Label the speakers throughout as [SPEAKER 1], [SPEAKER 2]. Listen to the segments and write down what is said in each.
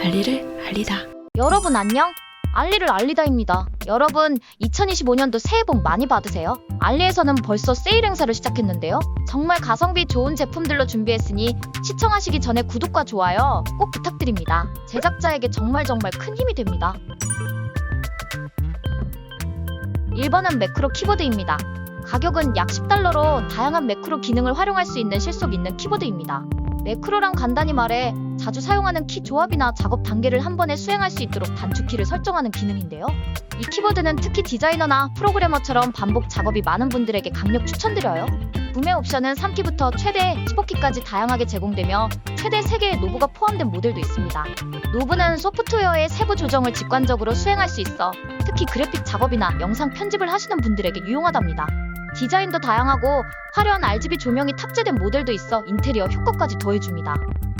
[SPEAKER 1] 알리를 알리다.
[SPEAKER 2] 여러분 안녕? 알리를 알리다입니다. 여러분 2025년도 새해 복 많이 받으세요. 알리에서는 벌써 세일 행사를 시작했는데요. 정말 가성비 좋은 제품들로 준비했으니 시청하시기 전에 구독과 좋아요 꼭 부탁드립니다. 제작자에게 정말 정말 큰 힘이 됩니다. 1번은 매크로 키보드입니다. 가격은 약 10달러로 다양한 매크로 기능을 활용할 수 있는 실속 있는 키보드입니다. 매크로랑 간단히 말해 자주 사용하는 키 조합이나 작업 단계를 한 번에 수행할 수 있도록 단축키를 설정하는 기능인데요. 이 키보드는 특히 디자이너나 프로그래머처럼 반복 작업이 많은 분들에게 강력 추천드려요. 구매 옵션은 3키부터 최대 15키까지 다양하게 제공되며 최대 3개의 노브가 포함된 모델도 있습니다. 노브는 소프트웨어의 세부 조정을 직관적으로 수행할 수 있어 특히 그래픽 작업이나 영상 편집을 하시는 분들에게 유용하답니다. 디자인도 다양하고 화려한 RGB 조명이 탑재된 모델도 있어 인테리어 효과까지 더해줍니다.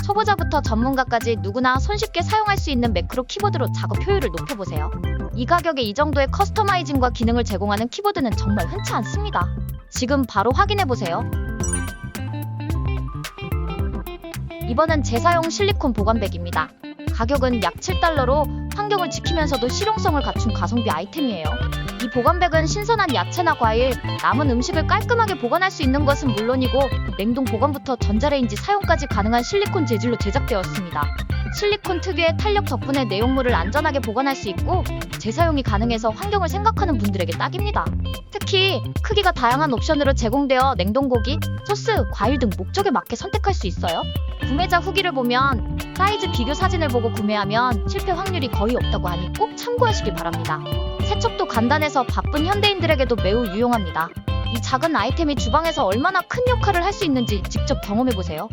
[SPEAKER 2] 초보자부터 전문가까지 누구나 손쉽게 사용할 수 있는 매크로 키보드로 작업 효율을 높여보세요. 이 가격에 이 정도의 커스터마이징과 기능을 제공하는 키보드는 정말 흔치 않습니다. 지금 바로 확인해보세요. 이번은 재사용 실리콘 보관백입니다. 가격은 약 7달러로 환경을 지키면서도 실용성을 갖춘 가성비 아이템이에요. 이 보관백은 신선한 야채나 과일, 남은 음식을 깔끔하게 보관할 수 있는 것은 물론이고 냉동 보관부터 전자레인지 사용까지 가능한 실리콘 재질로 제작되었습니다. 실리콘 특유의 탄력 덕분에 내용물을 안전하게 보관할 수 있고 재사용이 가능해서 환경을 생각하는 분들에게 딱입니다. 특히 크기가 다양한 옵션으로 제공되어 냉동고기, 소스, 과일 등 목적에 맞게 선택할 수 있어요. 구매자 후기를 보면 사이즈 비교 사진을 보고 구매하면 실패 확률이 거의 없다고 하니 꼭 참고하시길 바랍니다. 세척도 간단해서 바쁜 현대인들에게도 매우 유용합니다. 이 작은 아이템이 주방에서 얼마나 큰 역할을 할 수 있는지 직접 경험해보세요.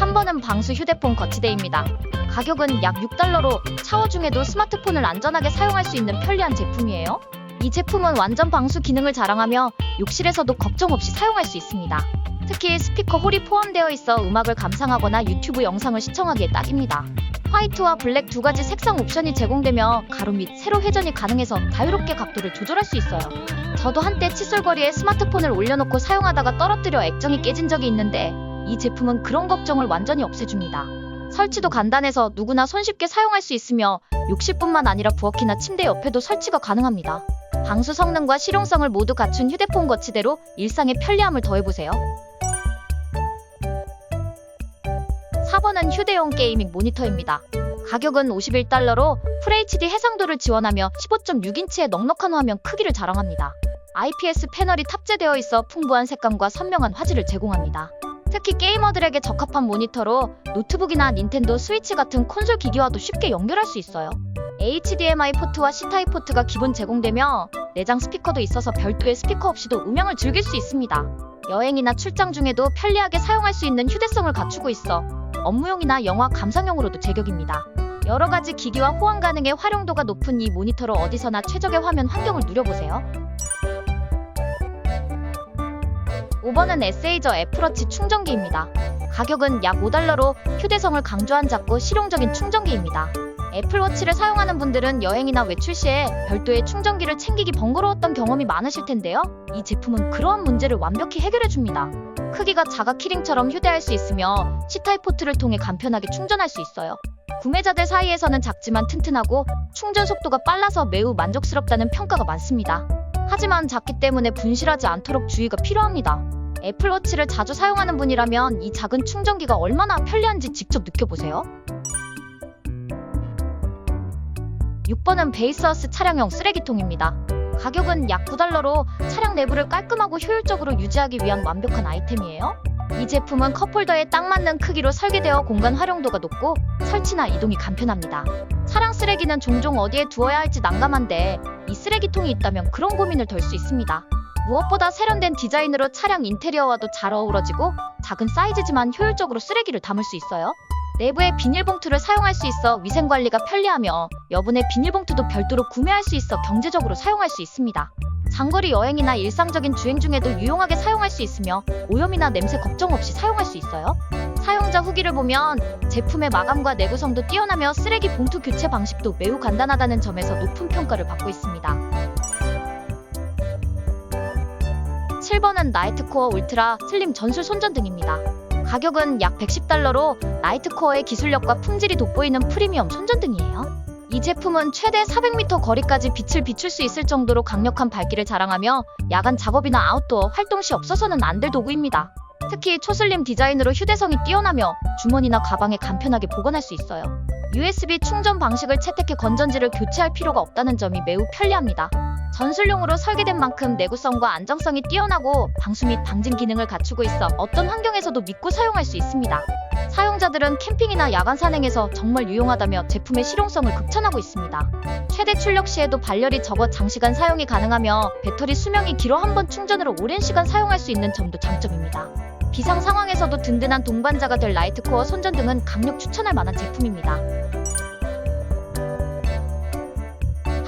[SPEAKER 2] 3번은 방수 휴대폰 거치대입니다. 가격은 약 6달러로 샤워 중에도 스마트폰을 안전하게 사용할 수 있는 편리한 제품이에요. 이 제품은 완전 방수 기능을 자랑하며 욕실에서도 걱정 없이 사용할 수 있습니다. 특히 스피커 홀이 포함되어 있어 음악을 감상하거나 유튜브 영상을 시청하기에 딱입니다. 화이트와 블랙 두 가지 색상 옵션이 제공되며 가로 및 세로 회전이 가능해서 자유롭게 각도를 조절할 수 있어요. 저도 한때 칫솔거리에 스마트폰을 올려놓고 사용하다가 떨어뜨려 액정이 깨진 적이 있는데 이 제품은 그런 걱정을 완전히 없애줍니다. 설치도 간단해서 누구나 손쉽게 사용할 수 있으며 욕실뿐만 아니라 부엌이나 침대 옆에도 설치가 가능합니다. 방수 성능과 실용성을 모두 갖춘 휴대폰 거치대로 일상의 편리함을 더해보세요. 4번은 휴대용 게이밍 모니터입니다. 가격은 51달러로 FHD 해상도를 지원하며 15.6인치의 넉넉한 화면 크기를 자랑합니다. IPS 패널이 탑재되어 있어 풍부한 색감과 선명한 화질을 제공합니다. 특히 게이머들에게 적합한 모니터로 노트북이나 닌텐도 스위치 같은 콘솔 기기와도 쉽게 연결할 수 있어요. HDMI 포트와 C타입 포트가 기본 제공되며 내장 스피커도 있어서 별도의 스피커 없이도 음향을 즐길 수 있습니다. 여행이나 출장 중에도 편리하게 사용할 수 있는 휴대성을 갖추고 있어 업무용이나 영화 감상용으로도 제격입니다. 여러 가지 기기와 호환 가능해 활용도가 높은 이 모니터로 어디서나 최적의 화면 환경을 누려보세요. 5번은 에세이저 애플워치 충전기입니다. 가격은 약 5달러로 휴대성을 강조한 작고 실용적인 충전기입니다. 애플워치를 사용하는 분들은 여행이나 외출 시에 별도의 충전기를 챙기기 번거로웠던 경험이 많으실 텐데요. 이 제품은 그러한 문제를 완벽히 해결해 줍니다. 크기가 자가 키링처럼 휴대할 수 있으며 C타입 포트를 통해 간편하게 충전할 수 있어요. 구매자들 사이에서는 작지만 튼튼하고 충전 속도가 빨라서 매우 만족스럽다는 평가가 많습니다. 하지만 작기 때문에 분실하지 않도록 주의가 필요합니다. 애플워치를 자주 사용하는 분이라면 이 작은 충전기가 얼마나 편리한지 직접 느껴보세요. 6번은 베이스하우스 차량용 쓰레기통입니다. 가격은 약 9달러로 차량 내부를 깔끔하고 효율적으로 유지하기 위한 완벽한 아이템이에요. 이 제품은 컵홀더에 딱 맞는 크기로 설계되어 공간 활용도가 높고 설치나 이동이 간편합니다. 차량 쓰레기는 종종 어디에 두어야 할지 난감한데 이 쓰레기통이 있다면 그런 고민을 덜 수 있습니다. 무엇보다 세련된 디자인으로 차량 인테리어와도 잘 어우러지고 작은 사이즈지만 효율적으로 쓰레기를 담을 수 있어요. 내부에 비닐봉투를 사용할 수 있어 위생관리가 편리하며 여분의 비닐봉투도 별도로 구매할 수 있어 경제적으로 사용할 수 있습니다. 장거리 여행이나 일상적인 주행 중에도 유용하게 사용할 수 있으며 오염이나 냄새 걱정 없이 사용할 수 있어요. 사용자 후기를 보면 제품의 마감과 내구성도 뛰어나며 쓰레기 봉투 교체 방식도 매우 간단하다는 점에서 높은 평가를 받고 있습니다. 7번은 나이트코어 울트라 슬림 전술 손전등입니다. 가격은 약 110달러로 라이트코어의 기술력과 품질이 돋보이는 프리미엄 손전등이에요. 이 제품은 최대 400m 거리까지 빛을 비출 수 있을 정도로 강력한 밝기를 자랑하며 야간 작업이나 아웃도어 활동 시 없어서는 안 될 도구입니다. 특히 초슬림 디자인으로 휴대성이 뛰어나며 주머니나 가방에 간편하게 보관할 수 있어요. USB 충전 방식을 채택해 건전지를 교체할 필요가 없다는 점이 매우 편리합니다. 전술용으로 설계된 만큼 내구성과 안정성이 뛰어나고 방수 및 방진 기능을 갖추고 있어 어떤 환경에서도 믿고 사용할 수 있습니다. 사용자들은 캠핑이나 야간 산행에서 정말 유용하다며 제품의 실용성을 극찬하고 있습니다. 최대 출력 시에도 발열이 적어 장시간 사용이 가능하며 배터리 수명이 길어 한 번 충전으로 오랜 시간 사용할 수 있는 점도 장점입니다. 비상 상황에서도 든든한 동반자가 될 라이트코어 손전등은 강력 추천할 만한 제품입니다.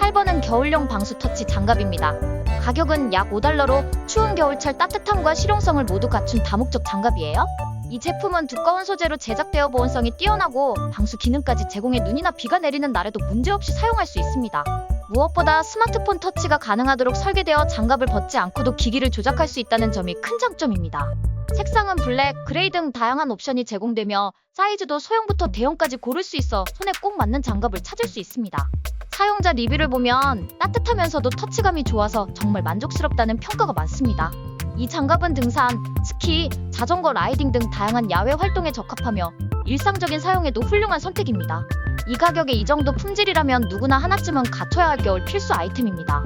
[SPEAKER 2] 8번은 겨울용 방수 터치 장갑입니다. 가격은 약 5달러로 추운 겨울철 따뜻함과 실용성을 모두 갖춘 다목적 장갑이에요. 이 제품은 두꺼운 소재로 제작되어 보온성이 뛰어나고 방수 기능까지 제공해 눈이나 비가 내리는 날에도 문제없이 사용할 수 있습니다. 무엇보다 스마트폰 터치가 가능하도록 설계되어 장갑을 벗지 않고도 기기를 조작할 수 있다는 점이 큰 장점입니다. 색상은 블랙, 그레이 등 다양한 옵션이 제공되며 사이즈도 소형부터 대형까지 고를 수 있어 손에 꼭 맞는 장갑을 찾을 수 있습니다. 사용자 리뷰를 보면 따뜻하면서도 터치감이 좋아서 정말 만족스럽다는 평가가 많습니다. 이 장갑은 등산, 스키, 자전거 라이딩 등 다양한 야외 활동에 적합하며 일상적인 사용에도 훌륭한 선택입니다. 이 가격에 이 정도 품질이라면 누구나 하나쯤은 갖춰야 할 겨울 필수 아이템입니다.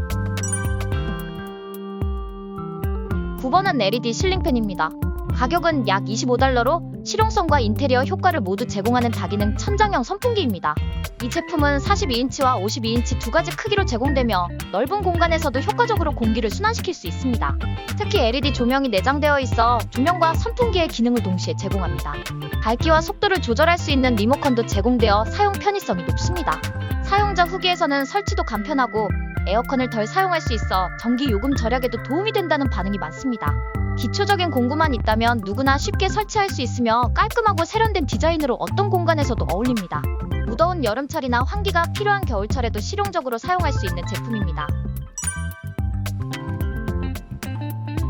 [SPEAKER 2] 9번은 LED 실링팬입니다. 가격은 약 25달러로 실용성과 인테리어 효과를 모두 제공하는 다기능 천장형 선풍기입니다. 이 제품은 42인치와 52인치 두 가지 크기로 제공되며 넓은 공간에서도 효과적으로 공기를 순환시킬 수 있습니다. 특히 LED 조명이 내장되어 있어 조명과 선풍기의 기능을 동시에 제공합니다. 밝기와 속도를 조절할 수 있는 리모컨도 제공되어 사용 편의성이 높습니다. 사용자 후기에서는 설치도 간편하고 에어컨을 덜 사용할 수 있어 전기 요금 절약에도 도움이 된다는 반응이 많습니다. 기초적인 공구만 있다면 누구나 쉽게 설치할 수 있으며 깔끔하고 세련된 디자인으로 어떤 공간에서도 어울립니다. 무더운 여름철이나 환기가 필요한 겨울철에도 실용적으로 사용할 수 있는 제품입니다.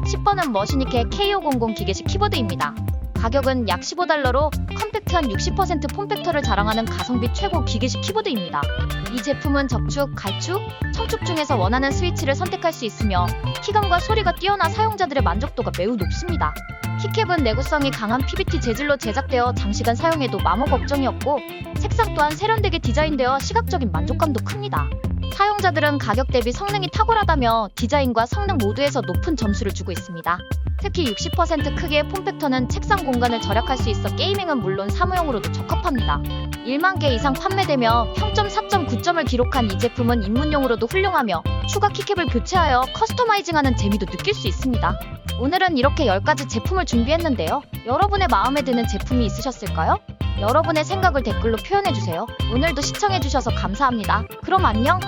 [SPEAKER 2] 10번은 머시니케 K500 기계식 키보드입니다. 가격은 약 15달러로 컴팩트한 60% 폼팩터를 자랑하는 가성비 최고 기계식 키보드입니다. 이 제품은 적축, 갈축, 청축 중에서 원하는 스위치를 선택할 수 있으며 키감과 소리가 뛰어나 사용자들의 만족도가 매우 높습니다. 키캡은 내구성이 강한 PBT 재질로 제작되어 장시간 사용해도 마모 걱정이 없고 색상 또한 세련되게 디자인되어 시각적인 만족감도 큽니다. 사용자들은 가격 대비 성능이 탁월하다며 디자인과 성능 모두에서 높은 점수를 주고 있습니다. 특히 60% 크기의 폼팩터는 책상 공간을 절약할 수 있어 게이밍은 물론 사무용으로도 적합합니다. 1만 개 이상 판매되며 평점 4.9점을 기록한 이 제품은 입문용으로도 훌륭하며 추가 키캡을 교체하여 커스터마이징하는 재미도 느낄 수 있습니다. 오늘은 이렇게 10가지 제품을 준비했는데요. 여러분의 마음에 드는 제품이 있으셨을까요? 여러분의 생각을 댓글로 표현해주세요. 오늘도 시청해주셔서 감사합니다. 그럼 안녕!